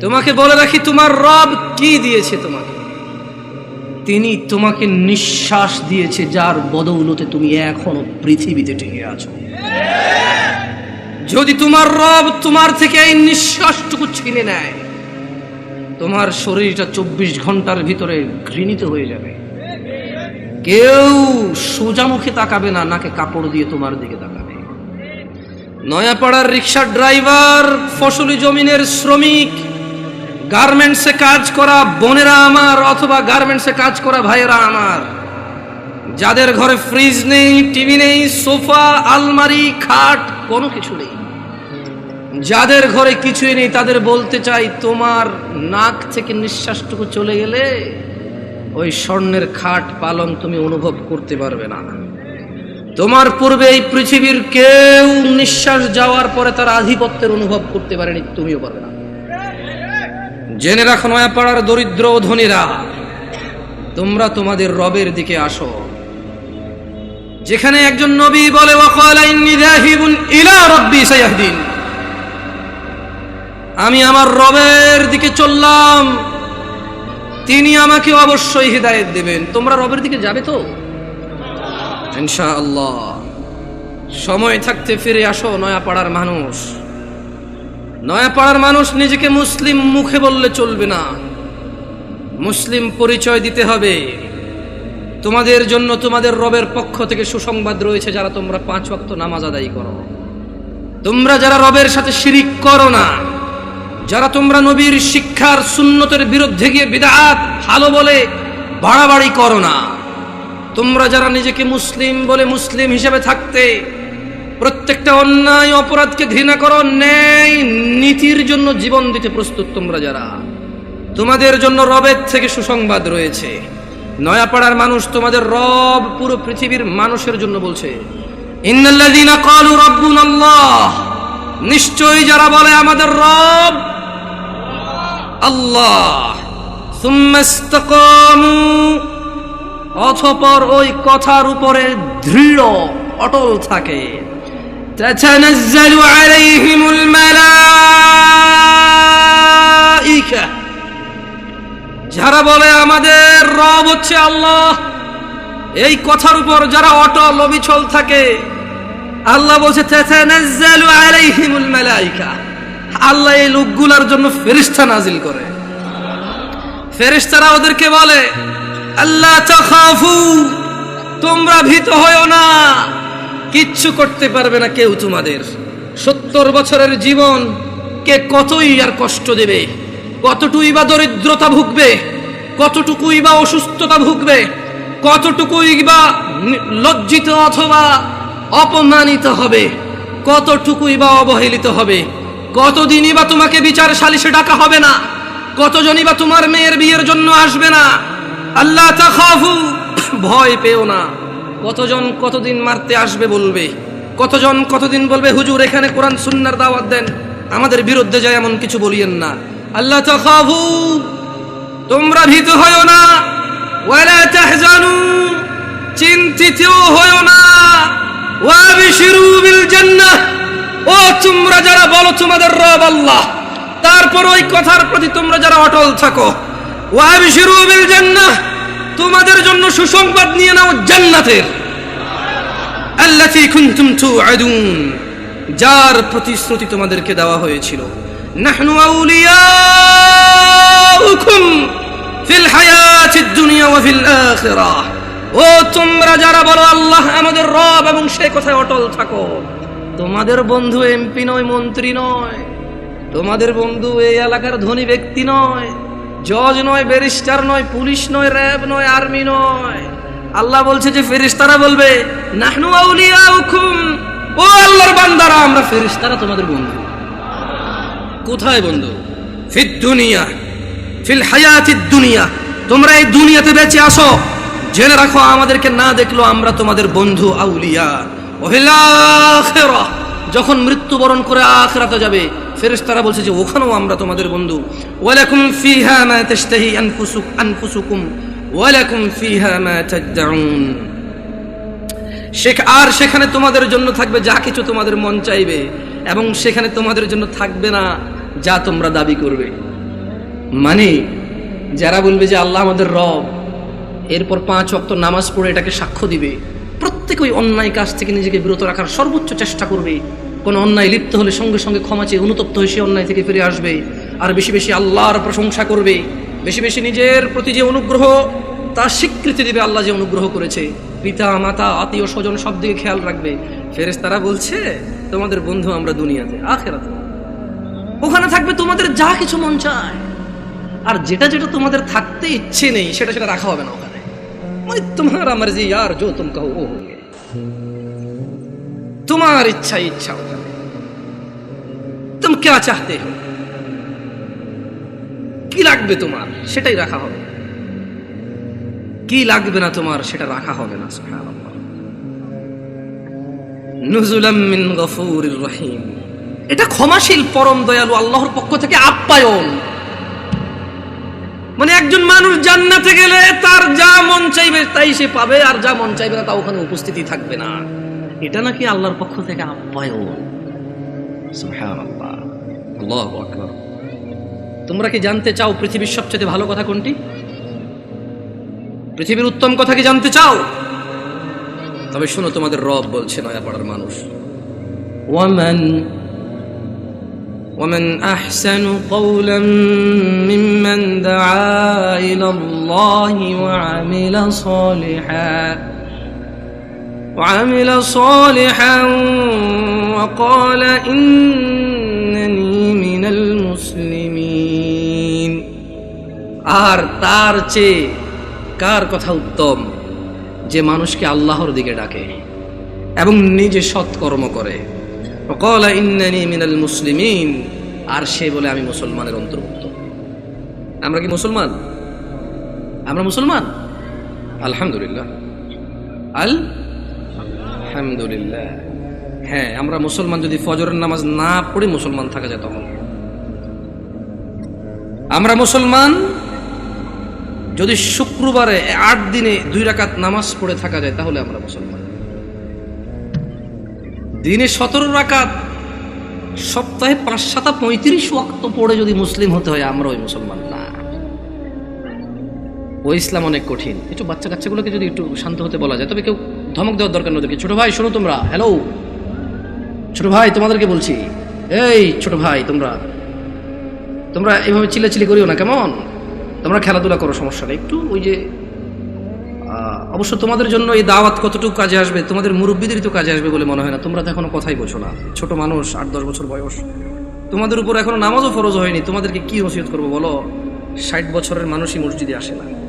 তোমাকে বলে রাখি, তোমার রব কি দিয়েছে তোমাকে? তিনি তোমাকে নিঃশ্বাস দিয়েছে, যার বদৌলতে তুমি এখনও পৃথিবীতে টিকে আছো। যদি তোমার রব তোমার থেকে এই নিঃশ্বাসটুকু ছিনে নেয়, তোমার শরীরটা চব্বিশ ঘণ্টার ভিতরে ঘৃণিত হয়ে যাবে। কেউ সোজা মুখে তাকাবে না, নাকে কাপড় দিয়ে তোমার দিকে তাকাবে। নয়াপাড়ার রিক্সার ড্রাইভার, ফসলি জমিনের শ্রমিক, গার্মেন্টসে কাজ করা বোনেরা আমার অথবা গার্মেন্টসে কাজ করা ভাইয়েরা আমার। যাদের ঘরে ফ্রিজ নেই টিভি নেই, সোফা, আলমারি, খাট, কোনো কিছু নেই। যাদের ঘরে কিছুই নেই, তাদের বলতে চাই, তোমার নাক থেকে নিঃশ্বাসটুকু চলে গেলে ওই স্বর্ণের খাট পালন তুমি অনুভব করতে পারবে না। তোমার পূর্বে এই পৃথিবীর কেউ নিঃশ্বাস যাওয়ার পরে তার আধিপত্যের অনুভব করতে পারেনি, তুমিও পারবে না। জেনে রাখো নয়াপাড়ার দরিদ্র ও ধনীরা, তোমরা তোমাদের রবের দিকে আসো। যেখানে একজন নবী বলে আমি আমার রবের দিকে চললাম, তিনি আমাকে অবশ্যই হৃদায়ত দেবেন। তোমরা রবের দিকে যাবে তো? ইনশাআল্লাহ। সময় থাকতে ফিরে আসো, নয়াপাড়ার মানুষ। নয়াপাড়ার মানুষ নিজেকে মুসলিম মুখে বললে চলবে না। মুসলিম পরিচয় দিতে হবে। তোমাদের জন্য তোমাদের রবের পক্ষ থেকে সুসংবাদ রয়েছে যারা তোমরা পাঁচ ওয়াক্ত নামাজ আদায় করো। তোমরা যারা রবের সাথে শিরিক করো না, যারা তোমরা নবীর শিক্ষার সুন্নতের বিরুদ্ধে গিয়ে বিদাত ভালো বলে বাড়াবাড়ি করো না। তোমরা যারা নিজেকে মুসলিম বলে মুসলিম হিসেবে থাকতে, প্রত্যেকটা অন্যায় অপরাধকে ঘৃণা করো, ন্যায় নীতির জন্য জীবন দিতে প্রস্তুত তোমরা যারা। তোমাদের জন্য রবের থেকে সুসংবাদ রয়েছে। নয়াপাড়ার মানুষ তোমাদের রব পুরো পৃথিবীর মানুষের জন্য বলছে নিশ্চয়ই যারা বলে আমাদের রব আল্লাহ। অথপর ওই কথার উপরে দৃঢ় অটল থাকে تتنزل عليهم الملائكة যারা বলে আমাদের রব হচ্ছে আল্লাহ এই কথার উপর যারা অটল অবিচল থাকে আল্লাহ বলছে তাতানাজ্জালু আলাইহিমুল মালাইকা আল্লাহ এই লোকগুলার জন্য ফেরেশতা নাজিল করে ফেরেশতারা ওদেরকে বলে আল্লাহ তাখাফু, তোমরা ভীত হয়ো না। কিচ্ছু করতে পারবে না কেউ তোমাদের। সত্তর বছরের জীবন কে কতই আর কষ্ট দেবে? কতটুকুই বা দরিদ্রতা ভুগবে? কতটুকুই বা অসুস্থতা ভুগবে? কতটুকুই বা লজ্জিত অথবা অপমানিত হবে? কতটুকুই বা অবহেলিত হবে? কতদিনই বা তোমাকে বিচার সালিশে ডাকা হবে না? কতজনই বা তোমার মেয়ের বিয়ের জন্য আসবে না? আল্লাহ তাখাফু, ভয় পেও না। কতজন কতদিন মারতে আসবে বলবে? কতজন কতদিন বলবে, হুজুর, এখানে কোরআন সুন্নার দাওয়াত দেন। আমাদের বিরুদ্ধে যায় এমন কিছু বলিয়েন না। আল্লাহ তাখাফু, তোমরা ভীত হয়ো না। ওয়ালা তাহজানু চিন্তিত হয়ো না। ওয়াবিশিরু বিল জান্নাহ। ও, তোমরা যারা বলো তোমাদের রব আল্লাহ, তারপর ওই কথার প্রতি তোমরা যারা অটল থাকো। ওয়াবিশিরু বিল জান্নাহ তোমাদের জন্য সুসংবাদ নিয়ে নাও জান্নাতের। আল্লাতী কুনতুম তুআদুন যার প্রতিশ্রুতি তোমাদেরকে দেওয়া হয়েছিল। নাহনু আউলিয়াউকুম ফিল হায়াতিদ দুনিয়া ওয়া ফিল আখিরাহ ও তোমরা যারা বলো আল্লাহ আমাদের রব এবং সে কথায় অটল থাকো, তোমাদের বন্ধু এমপি নয়, মন্ত্রী নয়, তোমাদের বন্ধু এই এলাকার ধনী ব্যক্তি নয় জজ নয়, ব্যারিস্টার নয়, পুলিশ নয়, র্যাব নয়, আর্মি নয়। আল্লাহ বলছে যে ফেরিস্তারা বলবে, নাহনু আউলিয়াউকুম। ও আল্লাহর বান্দারা, আমরা ফেরিস্তারা তোমাদের বন্ধু। কোথায় বন্ধু? ফিদ দুনিয়া, ফিল হায়াতিদ দুনিয়া। তোমরা এই দুনিয়াতে বেঁচে আসো জেনে রাখো, আমাদেরকে না দেখল আমরা তোমাদের বন্ধু আউলিয়া। ওহিল যখন মৃত্যুবরণ করে আখরাতে যাবে ফেরেশতারা বলছে যে, ওখানেও আমরা তোমাদের বন্ধু। ওয়ালাকুম ফিহা মা তাশতাহি আনফুসুক, আনফুসুকুম, ওয়ালাকুম ফিহা মা তাদউন শেখ, আর সেখানে তোমাদের জন্য থাকবে যা কিছু তোমাদের মন চাইবে এবং সেখানে তোমাদের জন্য থাকবে না যা তোমরা দাবি করবে। মানে যারা বলবে যে আল্লাহ আমাদের রব, এরপর পাঁচ অক্ত নামাজ পড়ে এটাকে সাক্ষ্য দিবে, প্রত্যেক ওই অন্যায় কাজ থেকে নিজেকে বিরত রাখার সর্বোচ্চ চেষ্টা করবে কোনো অন্যায় লিপ্ত হলে সঙ্গে সঙ্গে ক্ষমা চেয়ে অনুতপ্ত হয়ে সে অন্যায় থেকে ফিরে আসবে। আর বেশি বেশি আল্লাহর প্রশংসা করবে। বেশি বেশি নিজের প্রতি যে অনুগ্রহ তার স্বীকৃতি দেবে আল্লাহ যে অনুগ্রহ করেছে। পিতা, মাতা, আত্মীয়, স্বজন সব দিকে খেয়াল রাখবে। ফেরেস তারা বলছে, তোমাদের বন্ধু আমরা দুনিয়াতে, আখেরাতে। ওখানে থাকবে তোমাদের যা কিছু মন চায়। আর যেটা যেটা তোমাদের থাকতে ইচ্ছে নেই, সেটা সেটা রাখা হবে না ওখানে। মানে তোমার আমার যে আর যৌতম কাহ ও হয়ে তোমার ইচ্ছা ইচ্ছা ওখানে তুম क्या चाहते हो কি লাগবে তোমার সেটাই রাখা হবে কি লাগবে না তোমার সেটা রাখা হবে না সুবহানাল্লাহ নুজুলাম মিন গফুরির রহিম এটা ক্ষমাশীল পরম দয়ালু আল্লাহর পক্ষ থেকে আপ্যায়ন মানে একজন মানুষ জান্নাতে গেলে তার যা মন চাইবে তাই সে পাবে আর যা মন চাইবে না তা ওখানে উপস্থিতি থাকবে না এটা নাকি আল্লাহর পক্ষ থেকে আপ্যায়ন সুবহানাল্লাহ আল্লাহু আকবার তোমরা কি জানতে চাও পৃথিবীর সবচেয়ে ভালো কথা কোনটি পৃথিবীর উত্তম কথা কি জানতে চাও তবে শোনো তোমাদের রব বলছে নয়াপাড়ার মানুষ ওয়ামান ومن أحسن قولا ممن دعا إلى الله وعمل صالحا وعمل صالحا وقال إنني من المسلمين আর তার চেয়ে কার কথা উত্তম যে মানুষকে আল্লাহর দিকে ডাকে এবং নিজে সৎকর্ম করে وقال إنني من المسلمين আর সে বলে আমি মুসলমানের অন্তর্ভুক্ত আমরা কি মুসলমান আমরা মুসলমান আলহামদুলিল্লাহ আল আলহামদুলিল্লাহ। হ্যাঁ আমরা মুসলমান যদি ফজরের নামাজ না পড়ে, মুসলমান থাকা যায় তখন। আমরা মুসলমান যদি শুক্রবারে আট দিনে দুই রাকাত নামাজ পড়ে থাকা যায়, তাহলে আমরা মুসলমান। দিনে সতেরো রাকাত, সপ্তাহে পাঁচ সাতা পঁয়ত্রিশ ওয়াক্ত পড়ে যদি মুসলিম হতে হয়, আমরা ওই মুসলমান না। ও ইসলাম অনেক কঠিন। একটু বাচ্চা কাচ্চাগুলোকে যদি একটু শান্ত হতে বলা যায়, তবে কেউ ধমক দেওয়ার দরকার ওদেরকে। ছোট ভাই, শোনো তোমরা। হ্যালো ছোট ভাই, তোমাদেরকে বলছি। এই ছোট ভাই, তোমরা। তোমরা এভাবে চিল্লাচিল্লি করিও না, কেমন? তোমরা খেলাধুলা করো, সমস্যা নেই। একটু ওই যে অবশ্য তোমাদের জন্য এই দাওয়াত কতটুকু কাজে আসবে, তোমাদের মুরব্বীদেরই তো কাজে আসবে বলে মনে হয় না। তোমরা তো এখনও কথাই বোঝো না। ছোট মানুষ, আট, দশ বছর বয়স। তোমাদের উপর এখনও নামাজও ফরজ হয়নি। তোমাদেরকে কি ওসিয়ত করব বলো? ষাট বছরের মানুষই মসজিদে আসে না।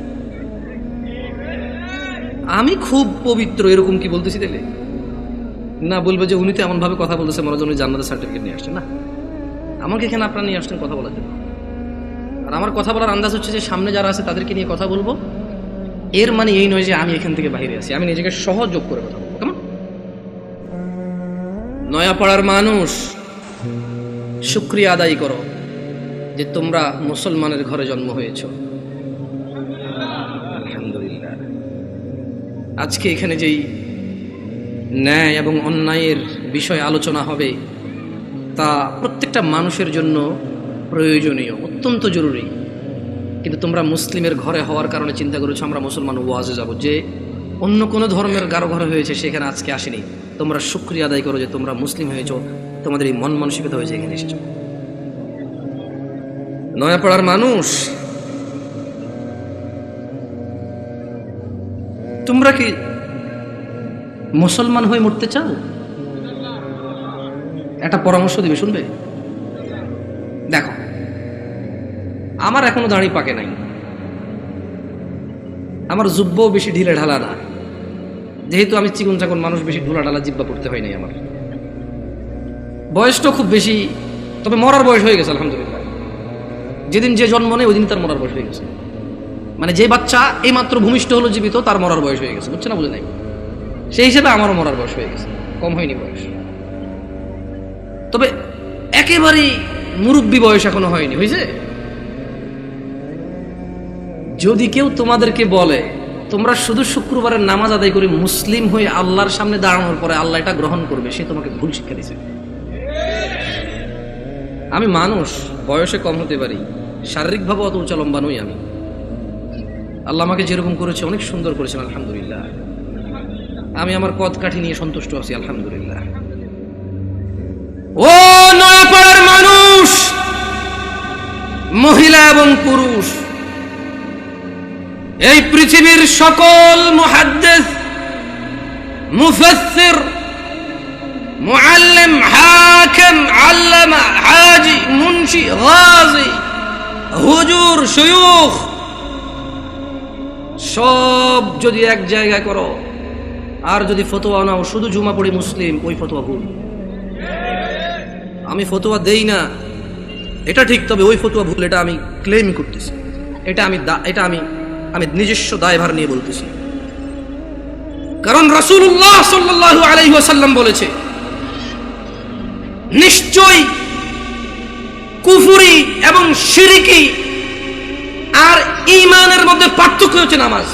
আমি খুব পবিত্র, এরকম কি বলতেছি তাহলে না, বলবে যে উনি তো এমন ভাবে কথা বলতেছে, মনে হয় জান্নাতের সার্টিফিকেট নিয়ে আসছেন, না? আমাকে এখানে আপনারা নিয়ে আসছেন কথা বলার জন্য। আর আমার কথা বলার আন্দাজ হচ্ছে যে সামনে যারা আছে তাদেরকে নিয়ে কথা বলব। এর মানে এই নয় যে আমি এখান থেকে বাইরে আছি, আমি নিজেকে সহযোগ করে কথা বলব, কেমন? নয়াপাড়ার মানুষ, শুক্রিয়া আদায় করো যে তোমরা মুসলমানের ঘরে জন্ম হয়েছ। আজকে এখানে যেই ন্যায় এবং অন্যায়ের বিষয় আলোচনা হবে, তা প্রত্যেকটা মানুষের জন্য প্রয়োজনীয়, অত্যন্ত জরুরি। কিন্তু তোমরা মুসলিমের ঘরে হওয়ার কারণে চিন্তা করেছ, আমরা মুসলমান ওয়াজে যাব। যে অন্য কোনো ধর্মের গারো ঘরে হয়েছে, সেখানে আজকে আসেনি। তোমরা শুক্রিয়া আদায় করো যে তোমরা মুসলিম হয়েছো, তোমাদের এই মন মানসিকতা হয়েছে, এখানে এসেছ। নয়াপাড়ার মানুষ তোমরা কি মুসলমান হয়ে মরতে চাও? একটা পরামর্শ দিবে, শুনবে? দেখো, আমার এখনও দাড়ি পাকে নাই। আমার জুব্বও বেশি ঢিলে ঢালা না। যেহেতু আমি চিকন চাকন মানুষ, বেশি ঢোলা ঢালা জিব্বা পড়তে হয় নাই আমার। বয়সটা খুব বেশি, তবে মরার বয়স হয়ে গেছে, আলহামদুলিল্লাহ। যেদিন যে জন্ম নেই ওই দিন তার মরার বয়স হয়ে গেছে। মানে যে বাচ্চা এই মাত্র ভূমিষ্ঠ হলো জীবিত, তার মরার বয়স হয়ে গেছে বুঝছে না বুঝে নাই? সেই হিসেবে আমারও মরার বয়স হয়ে গেছে, কম হয়নি বয়স। তবে একেবারেই মুরব্বী বয়স এখনও হয়নি হয়েছে যদি কেউ তোমাদেরকে বলে, তোমরা শুধু শুক্রবারের নামাজ আদায় করে মুসলিম হয়ে আল্লাহর সামনে দাঁড়ানোর পরে আল্লাহ এটা গ্রহণ করবে, সে তোমাকে ভুল শিক্ষা দিছে আমি মানুষ, বয়সে কম হতে পারি, শারীরিকভাবে অত উঁচা লম্বা নই আমি। আল্লাহ আমাকে যেরকম করেছে, অনেক সুন্দর করেছেন, আলহামদুলিল্লাহ। আমি আমার কদ কাঠি নিয়ে সন্তুষ্ট আছি, আলহামদুলিল্লাহ। ও নয়াপাড়ার মানুষ, মহিলা এবং পুরুষ, এই পৃথিবীর সকল মুহাদ্দিস, মুফাসসির, মুআল্লিম, হাকিম, আল্লামা, হাজি মুন্সি গাজী, হুজুর, শয়ুখ সব যদি এক জায়গায় করো, আর যদি ফতোয়া নাও, শুধু জুমা পড়ি মুসলিম, ওই ফতোয়া ভুল। আমি ফতোয়া দেই না। এটা ঠিক, তবে ওই ফতোয়া ভুল, এটা আমি ক্লেম করতেছি। এটা আমি এটা আমি আমি নিজস্ব দায়ভার নিয়ে বলতেছি। কারণ রাসূলুল্লাহ সাল্লাল্লাহু আলাইহি ওয়াসাল্লাম বলেছে, নিশ্চয়ই কুফুরি এবং শিরিকি আর ঈমানের মধ্যে পার্থক্য হচ্ছে নামাজ।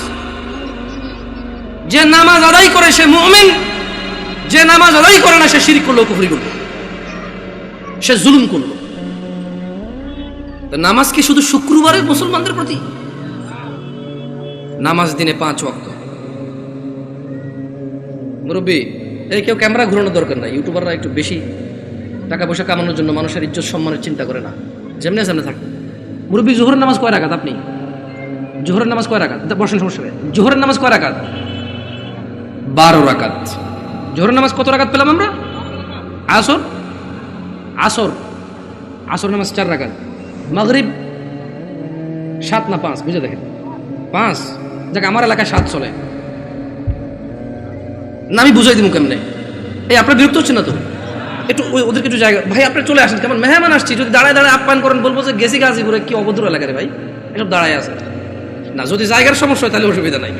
যে নামাজ আদায় করে সে মুমিন, যে নামাজ আদায় করে না সে শিরিক করল, কুফরি করল। সে জুলুম করল। নামাজ কি শুধু শুক্রবারের মুসলমানদের প্রতি? নামাজ দিনে পাঁচ ওয়াক্ত। মুরব্বী এই কেউ ক্যামেরা ঘুরানোর দরকার নাই। ইউটিউবাররা একটু বেশি টাকা পয়সা কামানোর জন্য মানুষের ইজ্জত সম্মানের চিন্তা করে না। যেমনি যেমনি থাকে মুরব্বী জোহরের নামাজ কয় রাখাত আপনি? জোহরের নামাজ কয় রাখাত বসেন সমস্যা জোহরের নামাজ কয় রাখাত বারো রাকাত। জোহরের নামাজ কত রাকাত পেলাম আমরা? আসর? আসর। আসর নামাজ চার রাকাত। মাগরিব সাত না পাঁচ? বুঝে দেখেন। পাঁচ? দেখ আমার এলাকায় সাত চলে। না আমি বুঝাই দিব কেমনে? এই আপনার বিরক্ত হচ্ছে না তো? একটু ওদেরকে একটু জায়গা ভাই, আপনি চলে আসেন। কেমন? মেহমান আসছি। যদি দাঁড়ায় দাঁড়ায় আপ্যায়ন করেন, বলব যে গেছি গাজীপুরে। কি অভদ্র এলাকা রে ভাই। এসব দাঁড়ায় আছে। না, যদি জায়গার সমস্যা হয়, তাহলে অসুবিধা নাই।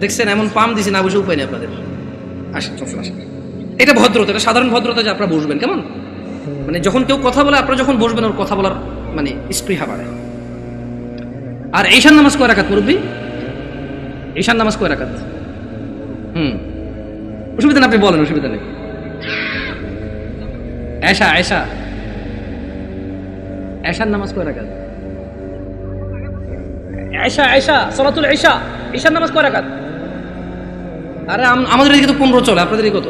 দেখছেন, এমন পাম দিছি, না বুঝে উপায় নেই আপনাদের। আসেন আসেন। এটা ভদ্রতা, এটা সাধারণ ভদ্রতা যে আপনারা বসবেন কেমন? মানে যখন কেউ কথা বলে, আপনারা যখন বসবেন, ওর কথা বলার মানে স্পৃহা বাড়ে। আর ঈশান নামাজ কয় রাখাত মুরব্বী? ঈশান নামাজ কয় রাখাত হুম। অসুবিধা নেই, আপনি বলেন, অসুবিধা নেই। এশা এশা। এশার নামাজ কয় রাখাত এশা এশা, সলাতুল এশা। ঈশার নামাজ কয় রাখাত আরে আমাদের এদিকে তো পনেরো চলে, আপনাদের কত?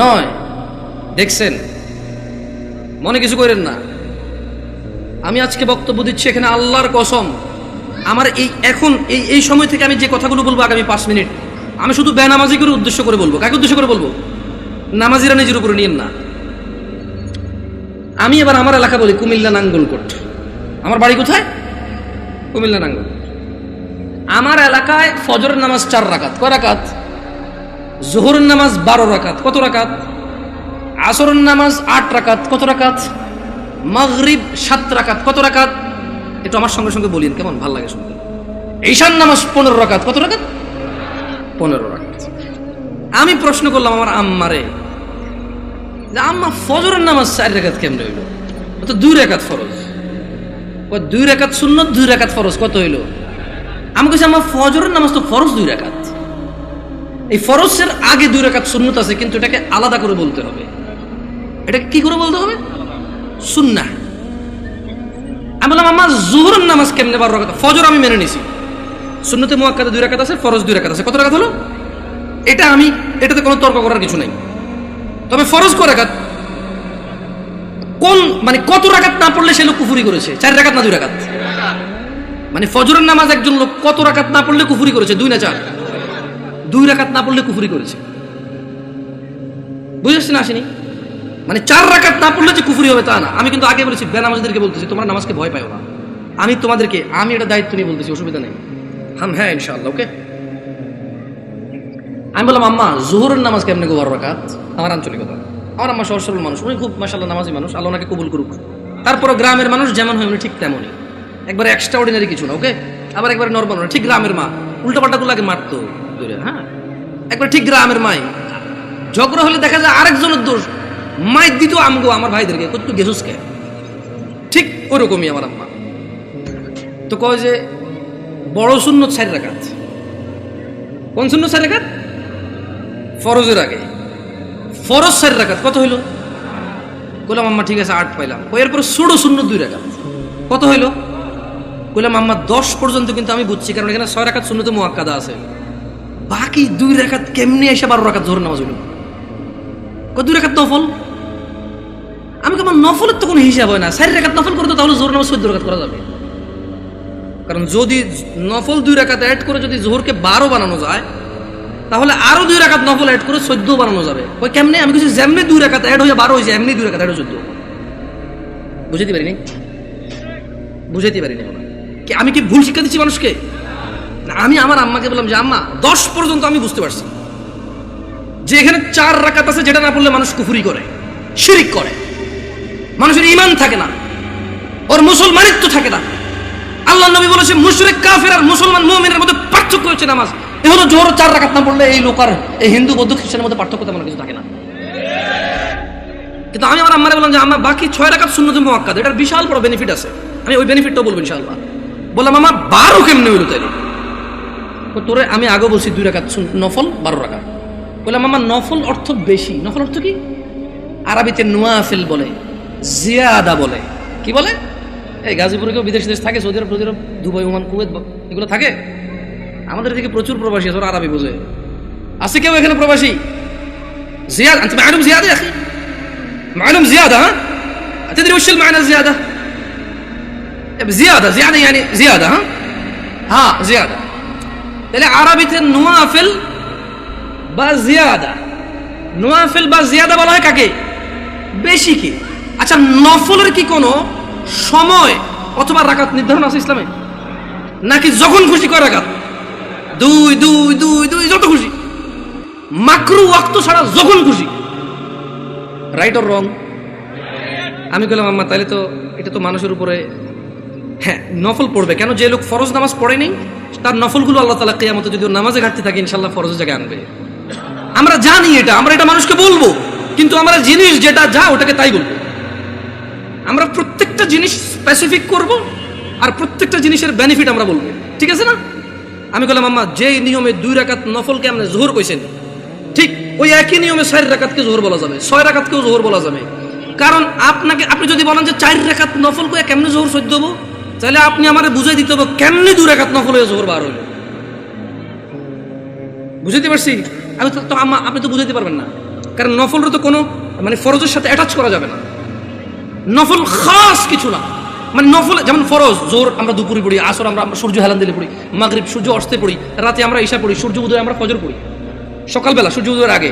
নয়। দেখছেন? মনে কিছু করেন না। আমি আজকে বক্তব্য দিচ্ছি এখানে আল্লাহর কসম। আমার এই এখন, এই এই সময় থেকে আমি যে কথাগুলো বলব আগামী পাঁচ মিনিট, আমি শুধু বেনামাজি করে উদ্দেশ্য করে বলব। কাকে উদ্দেশ্য করে বলব? নামাজিরা নিজের উপরে নিয়েন না। আমি এবার আমার এলাকা বলি, কুমিল্লা নাঙ্গলকোট। আমার বাড়ি কোথায়? কুমিল্লা নাঙ্গল আমার এলাকায় ফজরের নামাজ চার রাকাত। কয় রাকাত? জোহরের নামাজ বারো রাকাত। কত রাকাত? আসরের নামাজ আট রাকাত। কত রাকাত? মাগরিব সাত রাকাত। কত রাকাত? একটু আমার সঙ্গে সঙ্গে বলিন কেমন? ভালো লাগে শুনতে। ঈশান নামাজ পনেরো রাকাত। কত রাকাত? পনেরো রাকাত। আমি প্রশ্ন করলাম আমার আম্মারে আম্মা ফজরের নামাজ চার রেখাত কেমনে হইল? তো দুই রেখাত ফরজ। দুই রেখাত শূন্য দুই রেখাত ফরজ, কত হইল? আমি কাছে আমার ফজরের নামাজ তো ফরজ দুই রেখাত। এই ফরজের আগে দুই রেখাত সুন্নত আছে, কিন্তু এটাকে আলাদা করে বলতে হবে। এটা কি করে বলতে হবে? সুন্না আমি বললাম আমার জোহরের নামাজ কেমনে বারো রাখাত? ফজর আমি মেনে নিছি। সুন্নতে মুয়াক্কাদে দুই রাখাত আছে, ফরজ দুই রাখাত আছে। কত রাখাত হলো? এটা আমি, এটাতে কোনো তর্ক করার কিছু নাই। তবে ফরজ কয় রাকাত কোন মানে কত রাখাত না পড়লে সে লোক কুফুরি করেছে? চার রাকাত না দুই রাকাত মানে ফজরের নামাজ একজন লোক কত রাকাত না পড়লে কুফুরি করেছে? দুই না চার? দুই রাকাত না পড়লে কুফুরি করেছে। বুঝেছেন না আসেনি? মানে চার রাকাত না পড়লে যে কুফুরি হবে তা না। আমি কিন্তু আগে বলেছি, বেনামাজদেরকে বলতেছি, তোমরা নামাজকে ভয় পাও না। আমি তোমাদেরকে আমি এটা দায়িত্ব নিয়ে বলতেছি, অসুবিধা নেই। হাম হ্যাঁ ইনশাআল্লাহ ওকে আমি বললাম, আম্মা, জোহরের নামাজ কেমনে গোবার রাকাত আমার আঞ্চলিকতা আমার আম্মা সহজ সরল মানুষ, উনি খুব মাসাল্লাহ নামাজি মানুষ, আল্লাহ ওনাকে কবুল করুক। তারপরে গ্রামের মানুষ যেমন হয়, উনি ঠিক তেমনই। একবারে এক্সট্রা অর্ডিনারি কিছু না ওকে আবার একবারে নর্মাল ঠিক গ্রামের মা। উল্টো পাল্টাগুলো আগে মারতো হ্যাঁ? একবার ঠিক গ্রামের মাই। ঝগড়া হলে দেখা যায় আরেকজনের দোষ। মাই দিত আমগো, আমার ভাইদেরকে, কত গেছুস কে ঠিক ওরকমই আমার আম্মা। তো কয় যে, বড় শূন্য চার রাখাত কোন শূন্য চার রাখাত ফরজের আগে। ফরজ চার রাখাত কত হইল? গোলাম আম্মা, ঠিক আছে, আট পাইলাম। কই, এরপরে ষোলো শূন্য দুই রাখাত কত হইল? গোলাম আম্মা, দশ পর্যন্ত কিন্তু আমি বুঝছি, কারণ এখানে ছয় রাখাত শূন্যতে মোয়াক্কাদা আছে। বাকি দুই রাখাত কেমনি এসে বারো রাখাত জোহর নামাজ হইল? দুই রাখাত নফল? আমি আমার নফলের তো কোনো হিসাব হয় না। চারি রাখাত নফল করতে তাহলে জোর নামাজ চোদ্দ রাখাত করা যাবে। কারণ যদি নফল দুই রাখাত অ্যাড করে যদি জোহরকে বারো বানানো যায় তাহলে আরও দুই রাখাত নফল অ্যাড করে চোদ্দ বানানো যাবে। ওই কেমনে? আমি কিছু যেমনি দুই রাখাত অ্যাড হয়ে বারো হয়েছে এমনি দুই রাখাত অ্যাড চোদ্দ বুঝাতে পারিনি? বুঝাইতে পারিনি কি আমি কি ভুল শিক্ষা দিচ্ছি মানুষকে? না, আমি আমার আম্মাকে বললাম যে আম্মা দশ পর্যন্ত আমি বুঝতে পারছি। যে এখানে চার রাকাত আছে যেটা না পড়লে মানুষ কুফুরি করে শিরিক করে। মানুষের ইমান থাকে না। ওর মুসলমানিত্ব থাকে না। আল্লাহ নবী বলেছে মুশরিক কাফের আর মুসলমান মুমিনের মধ্যে পার্থক্য হচ্ছে নামাজ। এ হলো জোহর চার রাকাত না পড়লে এই লোক আর এই হিন্দু বৌদ্ধ খ্রিস্টানের মধ্যে পার্থক্য তেমন কিছু থাকে না। কিন্তু আমি আমার আম্মারে বললাম যে আমার বাকি ছয় রাকাত শূন্য যে মোয়াক্কাদ এটার বিশাল বড় বেনিফিট আছে। আমি ওই বেনিফিটটাও বলব ইনশাআল্লাহ। বললাম আমার বারো কেমনে হইল তাইলে? তো তোরে আমি আগে বলছি দুই শূন্য- নফল, বারো রাকাত। বললাম আমার নফল অর্থ বেশি। নফল অর্থ কি? আরবিতে নোয়াফিল বলে, জিয়াদা বলে। কি বলে? এই গাজীপুরে কেউ বিদেশ দেশ থাকে, Saudi Arab Saudi Arab, Dubai, Oman, Kuwait, এগুলো থাকে? আমাদের এদিকে প্রচুর প্রবাসী আছে ওরা আরবি বোঝে আছে কেউ এখানে প্রবাসী জিয়াদ انت معلوم زياده يا اخي معلوم زياده ها تدري وش المعنى الزياده زياده زياده يعني زياده ها ها زياده তাহলে আরবিতে নোয়াফিল বা জিয়াদা নোয়াফিল বা জিয়াদা বলা হয় কাকে বেশি কি আচ্ছা নফলের কি কোনো সময় অথবা রাকাত নির্ধারণ আছে ইসলামে নাকি যখন খুশি করে রাকাত দুই দুই দুই দুই, যত খুশি। মাকরু ওয়াক্ত ছাড়া যখন খুশি। রাইট অর রং আমি বললাম আম্মা তাহলে তো এটা তো মানুষের উপরে হ্যাঁ নফল পড়বে। কেন যে লোক ফরজ নামাজ পড়ে নেই, তার নফলগুলো আল্লাহ তালা কেয়ামতে যদি নামাজে ঘাটতি থাকে ইনশাল্লাহ ফরজের জায়গায় আনবে। আমরা জানি এটা, আমরা এটা মানুষকে বলব, কিন্তু আমরা জিনিস যেটা যা, ওটাকে তাই বলব। আমরা প্রত্যেকটা জিনিস স্পেসিফিক করব, আর প্রত্যেকটা জিনিসের বেনিফিট আমরা বলব। ঠিক আছে না? আমি বললাম আম্মা যে নিয়মে দুই রাকাত নফলকে আপনি জোহর কইছেন, ঠিক ওই একই নিয়মে ছয় রাকাতকে জোহর বলা যাবে, ছয় রাকাতকেও জোহর বলা যাবে। কারণ আপনাকে, আপনি যদি বলেন যে চার রাকাত নফল করে কেমনে জোহর সহ্য হব, তাহলে আপনি আমারে বুঝাই দিতে হবে কেমনে দুই রাকাত নফল হয়ে জোহর বার হইল। বুঝাইতে পারছি? আমি তো আম্মা, আপনি তো বুঝাইতে পারবেন না। কারণ নফলের তো কোনো মানে ফরজের সাথে অ্যাটাচ করা যাবে না। নফল খাস কিছু না। মানে নফল যেমন ফরজ, জোর আমরা দুপুরে পড়ি, আসর আমরা সূর্য হেলান দিলে পড়ি, মাগরিব সূর্য অস্তে পড়ি, রাতে আমরা ঈশা পড়ি, সূর্য উদয় আমরা ফজর পড়ি, সকালবেলা সূর্য উদয়ের আগে।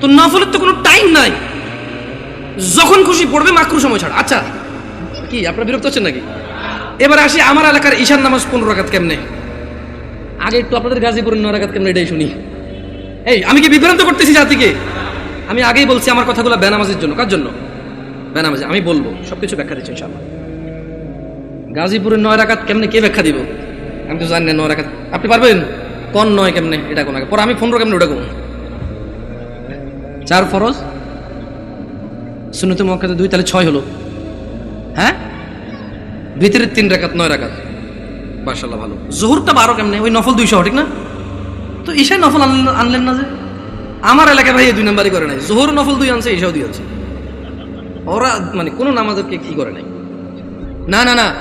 তো নফলের তো কোনো টাইম নাই। যখন খুশি পড়বে মাকরু সময় ছাড়া। আচ্ছা কি, আপনারা বিরক্ত হচ্ছেন নাকি? এবার আসি আমার এলাকার ঈশান নামাজ পনেরো রাখাত কেমনে? আগে একটু আপনাদের গাজীপুরের নয় রাখাত কেমনে এটাই শুনি। এই, আমি কি বিভ্রান্ত করতেছি জাতিকে? আমি আগেই বলছি আমার কথাগুলো বেনামাজের জন্য। কার জন্য? বেনামাজি, আমি বলব, সবকিছু ব্যাখ্যা দিচ্ছি ইনশাআল্লাহ। গাজীপুরের নয় রাকাত কেমনে কে ব্যাখ্যা দিব? আমি তো জানি না নয় রাকাত। আপনি পারবেন? কোন নয় কেমনে? এটা কোন পরে আমি পনেরো কেমনে ওটা চার ফরজ? সুনতে মক্কাতে দুই, তাহলে ছয় হলো। হ্যাঁ? ভিতরের তিন রাকাত, নয় রাকাত। মাশাল্লাহ ভালো। জোহরটা বারো কেমনে? ওই নফল দুইশো, ঠিক না? তো ঈশায় নফল আনলেন না যে? আমার এলাকায় ভাই দুই নাম্বারই করে নাই। জোহর নফল দুই আনছে, ঈশাও দুই আনছে। ওরা মানে কোনো নামাজকে কি করে নাই? না না না।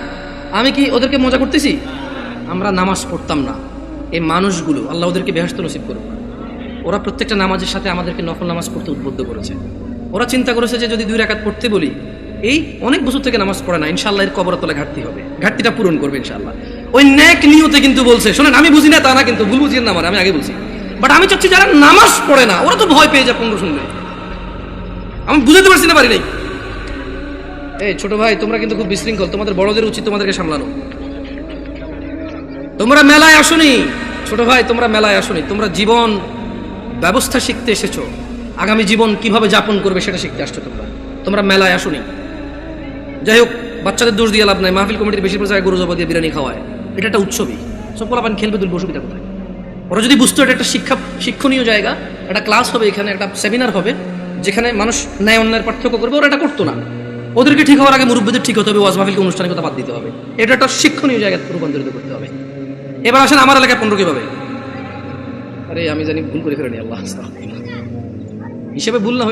আমি কি ওদেরকে মজা করতেছি? আমরা নামাজ পড়তাম না। এই মানুষগুলো, আল্লাহ ওদেরকে বেহস্ত নসিব করুক। ওরা প্রত্যেকটা নামাজের সাথে আমাদেরকে নফল নামাজ পড়তে উদ্বুদ্ধ করেছে। ওরা চিন্তা করেছে যে যদি দুই রাকাত পড়তে বলি, এই অনেক বছর থেকে নামাজ পড়ে না ইনশাল্লাহ এর কবরতলে ঘাটতি হবে। ঘাটতিটা পূরণ করবে ইনশাল্লাহ ওই ন্যাক নিয়তে কিন্তু বলছে, শোনেন, আমি বুঝি না, তা না, কিন্তু ভুল বুঝিয়ে না আমার, আমি আগে বলছি। বাট আমি চাচ্ছি যারা নামাজ পড়ে না, ওরা তো ভয় পেয়ে যায় পনেরো শুনলে। আমি বুঝাতে পারছি না পারি নাই। এই ছোট ভাই, তোমরা কিন্তু খুব বিশৃঙ্খল। তোমাদের বড়দের উচিত তোমাদেরকে সামলানো। তোমরা মেলায় আসনি। ছোট ভাই, তোমরা মেলায় আসনি। তোমরা জীবন ব্যবস্থা শিখতে এসেছ। আগামী জীবন কীভাবে যাপন করবে সেটা শিখতে আসছো তোমরা। তোমরা মেলায় আসনি। যাই হোক, বাচ্চাদের দোষ দিয়ে লাভ নাই। মাহফিল কমিটির বেশিরভাগ জায়গায় গরু জবা দিয়ে বিরিয়ানি খাওয়ায়। এটা একটা উৎসবই। সব পোলাপান খেলবে তুলবে অসুবিধা কোথায়? ওরা যদি বুঝতো এটা একটা শিক্ষা, শিক্ষণীয় জায়গা, একটা ক্লাস হবে এখানে, একটা সেমিনার হবে, যেখানে মানুষ ন্যায় অন্যায়ের পার্থক্য করবে, ওরা এটা করতো না। ওদেরকে ঠিক হওয়ার আগে মুরব্বীদের ঠিক হতে হবে ওয়াজ মাহফিলকে অনুষ্ঠানের কথা বাদ দিতে হবে। এটা একটা শিক্ষণীয় জায়গায় রূপান্তরিত করতে হবে। এবার আসেন আমার এলাকায় পনেরো কীভাবে? আরে আমি জানি ভুল করে ফেলেনি আল্লাহ হিসেবে ভুল না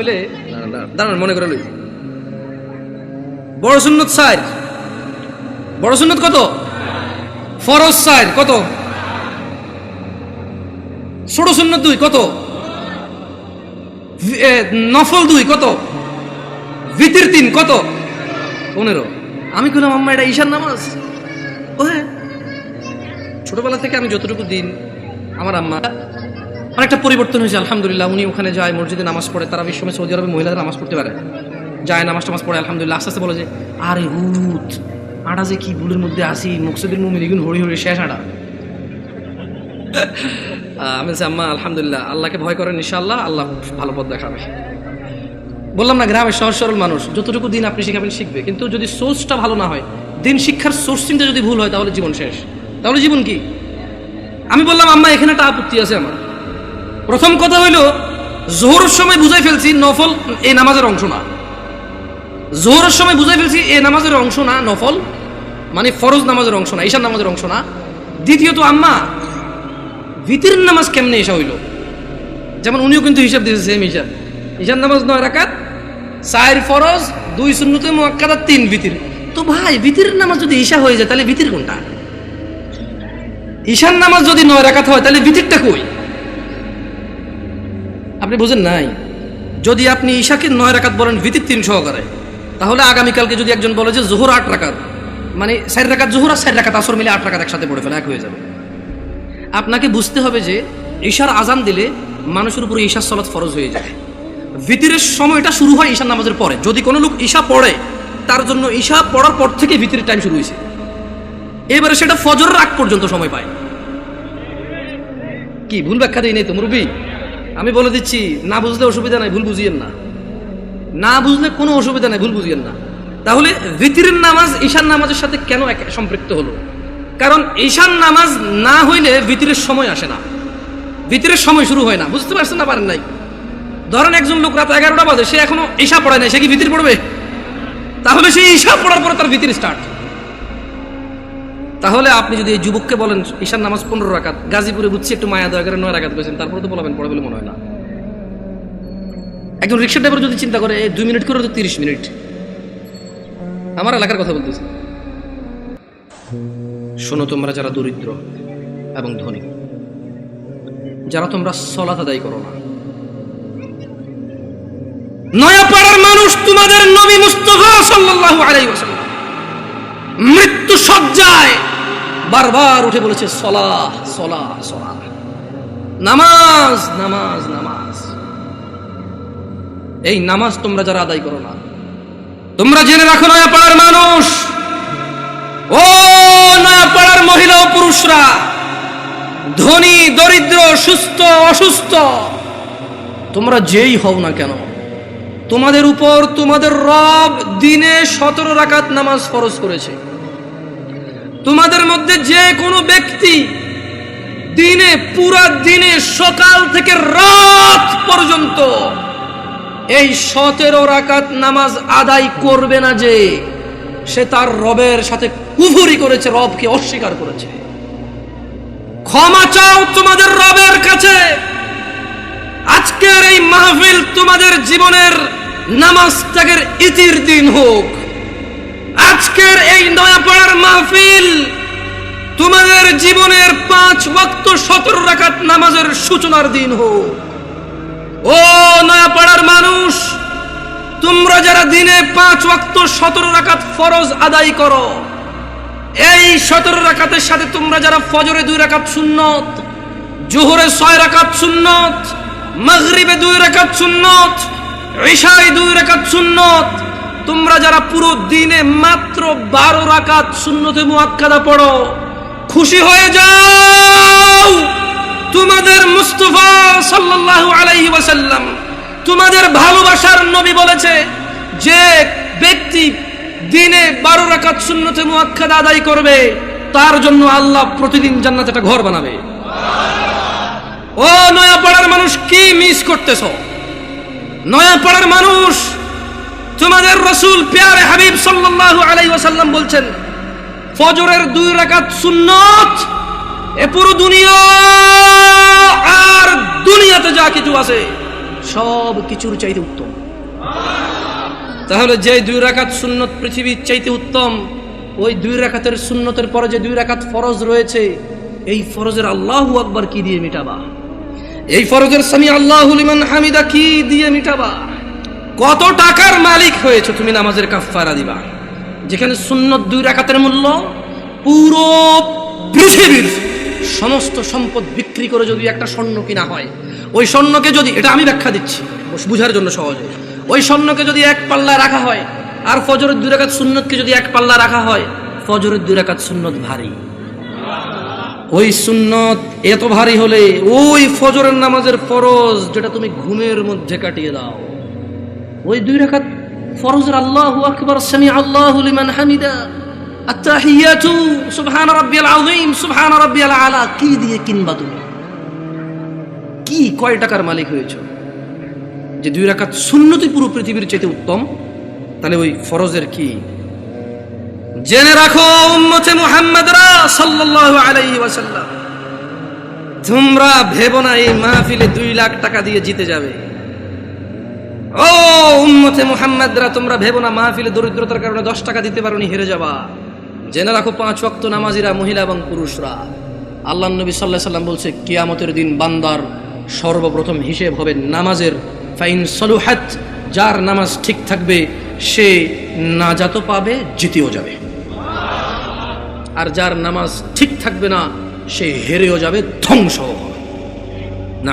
না, দাঁড়ান মনে করে লই। বড় সুন্নত সাইড বড় সুন্নত কত? ফরজ সাইড কত? ছোট সুন্নত দুই কত? নফল দুই কত? ভিতির তিন কত? পনেরো। আমি কইলাম, আম্মা, এটা ঈশান নামাজ? ও হ্যাঁ। ছোটবেলা থেকে আমি যতটুকু দিন আমার আম্মা অনেকটা পরিবর্তন হয়েছে, আলহামদুলিল্লাহ, উনি ওখানে যায়, মসজিদে নামাজ পড়ে, তারা বিশ্বমে সৌদি আরবে মহিলাদের নামাজ পড়তে পারে। যায়, নামাজ টামাজ পড়ে, আলহামদুলিল্লাহ, আস্তে আস্তে বলে যে, আরে হুত, আটা যে কি ভুলের মধ্যে আসি, মকসুদের মুমিন, এগুন হরি হরি শেষ আটা। আমি আম্মা, আলহামদুলিল্লাহ, আল্লাহকে ভয় করেন, ইনশাআল্লাহ, আল্লাহ ভালো পথ দেখাবে। বললাম না গ্রামের সহজ সরল মানুষ, যতটুকু দিন আপনি শিখাবেন শিখবে। কিন্তু যদি সোর্সটা ভালো না হয়, দিন শিক্ষার সোর্সিংটা যদি ভুল হয়, তাহলে জীবন শেষ। তাহলে জীবন কি? আমি বললাম, আম্মা, এখানে একটা আপত্তি আছে আমার। প্রথম কথা হইল, জোহরের সময় বুঝাই ফেলছি, নফল এই নামাজের অংশ না। জোহরের সময় বুঝাই ফেলছি, এ নামাজের অংশ না, নফল মানে ফরজ নামাজের অংশ না ঈশান নামাজের অংশ না। দ্বিতীয়ত, আম্মা ভিতির নামাজ কেমনে এসা হইল? যেমন উনিও কিন্তু হিসাব দিয়েছে সেম হিসাব ঈশান নামাজ নয় রাকাত চার ফরজ, দুই শূন্যতে মোয়াক্কাদা, তিন ভিতির। তো ভাই ভিতির নামাজ যদি ঈশা হয়ে যায়, তাহলে ভিতির কোনটা? ঈশান নামাজ যদি নয় রাকাত হয়, তাহলে ভিতিরটা কই? আপনি বুঝেন নাই? যদি আপনি ঈশাকে নয় রাকাত বলেন, ভিতির তিন সহকারে, তাহলে আগামীকালকে যদি একজন বলে যে জোহর আট রাকাত মানে চার রাকাত জোহর আর চার রাকাত আসর মিলে আট রাকাত একসাথে পড়ে ফেলে, এক হয়ে যাবে। আপনাকে বুঝতে হবে যে ঈশার আজান দিলে মানুষের উপরে ঈশার সলাৎ ফরজ হয়ে যায়। ভিতিরের সময়টা শুরু হয় ঈশার নামাজের পরে। যদি কোনো লোক ঈশা পড়ে, তার জন্য ঈশা পড়ার পর থেকে ভিতিরের টাইম শুরু হয়েছে। এবারে সেটা ফজরের আগ পর্যন্ত সময় পায়। কি, ভুল ব্যাখ্যা দিই নেই তো মুরবি আমি বলে দিচ্ছি, না বুঝলে অসুবিধা নাই, ভুল বুঝিয়েন না। না বুঝলে কোনো অসুবিধা নাই, ভুল বুঝিয়েন না। তাহলে ভিতিরের নামাজ ঈশান নামাজের সাথে কেন এক- সম্পৃক্ত হলো? কারণ ঈশান নামাজ না হইলে ভিতরের সময় আসে না। ভিতরের সময় শুরু হয় না, বুঝতে পারছেন না পারেন নাই? ধরেন একজন লোক রাত এগারোটা বাজে, সে এখনও ঈশা পড়ায় নাই, সে কি ভিতর পড়বে? তাহলে সে ঈশা পড়ার পরে তার ভিতর স্টার্ট তাহলে আপনি যদি এই যুবককে বলেন ঈশান নামাজ পনেরো রাকাত, গাজীপুরে বুঝছি একটু মায়া দয়া করে নয় রাকাত করেছেন, তারপরে তো বলবেন, পড়ে বলে মনে হয় না। একজন রিক্সা ড্রাইভার যদি চিন্তা করে দুই মিনিট করে তো তিরিশ মিনিট। আমার এলাকার কথা বলতেছি। শোনো তোমরা যারা দরিদ্র এবং ধনী, যারা তোমরা সলাত আদায় করো না নয়াপাড়ার মানুষ তোমাদের নবী মুস্তফা সাল্লাল্লাহু আলাইহি ওয়াসাল্লাম। মৃত্যু সজ্জায় বারবার উঠে বলেছে সলা সলা সলা নামাজ নামাজ নামাজ। এই নামাজ তোমরা যারা আদায় করো না, তোমরা জেনে রাখো নয়াপাড়ার মানুষ। ও নয়াপাড়ার মহিলা ও পুরুষরা, ধনী, দরিদ্র, সুস্থ, অসুস্থ, তোমরা যেই হও না কেন তোমাদের উপর তোমাদের রব দিনে সতেরো রাকাত নামাজ ফরজ করেছে। তোমাদের মধ্যে যে কোনো ব্যক্তি দিনে, পুরা দিনে, সকাল থেকে রাত পর্যন্ত এই সতেরো রাকাত নামাজ আদায় করবে না যে সে তার রবের সাথে কুফুরি করেছে, রবকে অস্বীকার করেছে। ক্ষমা চাও তোমাদের রবের কাছে। আজকের এই মাহফিল তোমাদের জীবনের নামাজ ত্যাগের ইতির দিন হোক। আজকের এই নয়াপাড়ার মাহফিল তোমাদের জীবনের পাঁচ ওয়াক্ত সতেরো রাকাত নামাজের সূচনার দিন হোক। ও নয়াপাড়ার মানুষ, তোমরা যারা দিনে পাঁচ ওয়াক্ত সতেরো রাকাত ফরজ আদায় করো, এই সতেরো রাকাতের সাথে তোমরা যারা ফজরে দুই রাকাত সুন্নত, জোহরে ছয় রাকাত সুন্নত, মাগরিবে দুই রাকাত সুন্নত দুই তোমরা যারা পুরো দিনে মাত্র বারো রাকাত সুন্নতে মুআক্কাদা পড়ো, খুশি হয়ে যাও। তোমাদের মুস্তফা সাল্লাল্লাহু আলাইহি ওয়াসাল্লাম, তোমাদের ভালোবাসার নবী বলেছে যে ব্যক্তি দিনে বারো রাকাত শূন্যতে মুয়াক্কাদা আদায় করবে, তার জন্য আল্লাহ প্রতিদিন জান্নাতে একটা ঘর বানাবে। ও নয়াপাড়ার মানুষ, কি মিস করতেছ? নয়াপাড়ার মানুষ, তোমাদের রসুল পেয়ারে হাবিব সাল্লাল্লাহু আলাই ওয়াসাল্লাম বলছেন, ফজরের দুই রাকাত সুন্নত, এ পুরো দুনিয়া আর দুনিয়াতে যা কিছু আছে, সব কিছুর চাইতে উত্তম। তাহলে যে দুই রাকাত সুন্নত পৃথিবীর চাইতে উত্তম, ওই দুই রাকাতের সুন্নতের পরে যে দুই রাকাত ফরজ রয়েছে, এই ফরজের আল্লাহ আকবার কি দিয়ে মিটাবা? এই ফরজের স্বামী আল্লাহ লিমান হামিদা কি দিয়ে মিটাবা? কত টাকার মালিক হয়েছে তুমি নামাজের কাফারা দিবা? যেখানে সুন্নত দুই রাকাতের মূল্য, পুরো পৃথিবীর সমস্ত সম্পদ বিক্রি করে যদি একটা স্বর্ণ কিনা হয়, ওই স্বর্ণকে যদি, এটা আমি ব্যাখ্যা দিচ্ছি বুঝার জন্য সহজে। ওই স্বর্ণকে যদি এক পাল্লা রাখা হয়, আর ফজরের দুই রাকাত সুন্নতকে যদি এক পাল্লা রাখা হয়, ফজরের দুই রাকাত সুন্নত ভারী। ওই সুন্নত এত ভারী হলে ওই ফজরের নামাজের ফরজ যেটা তুমি ঘুমের মধ্যে কাটিয়ে দাও। ওই দুই রাকাত ফরজের আল্লাহ আকবার সামি আল্লাহু লিমান হামিদা। আত্তাহিয়াতু, সুবহান রাব্বিয়াল আযীম, সুবহান রাব্বিয়াল আলা। কি দিয়ে কিনবা তুমি? কি কয় টাকার মালিক হয়েছো? যে দুই রাকাত সুন্নতি পুরো পৃথিবীর চাইতে উত্তম, তাহলে ওই ফরজের কি? জেনে রাখো, উম্মতে মুহাম্মাদরা সাল্লাল্লাহু আলাইহি ওয়াসাল্লাম, তোমরা ভেবো না এই মাহফিলে দুই লাখ টাকা দিয়ে জিতে যাবে। ও উম্মতে মুহাম্মাদরা, তোমরা ভেবো না মাহফিলে দরিদ্রতার কারণে দশ টাকা দিতে পারোনি, হেরে যাবা। জেনে রাখো, পাঁচ ওয়াক্ত নামাজিরা মহিলা এবং পুরুষরা। আল্লাহ নবী সাল্লাহ সাল্লাম বলছে, কিয়ামতের দিন বান্দার সর্বপ্রথম হিসেব হবে নামাজের। ফাইন সলুহাত, যার নামাজ ঠিক থাকবে সে না নাজাতও পাবে, জিতেও যাবে। আর যার নামাজ ঠিক থাকবে না, সে হেরেও যাবে ধ্বংস হবে। না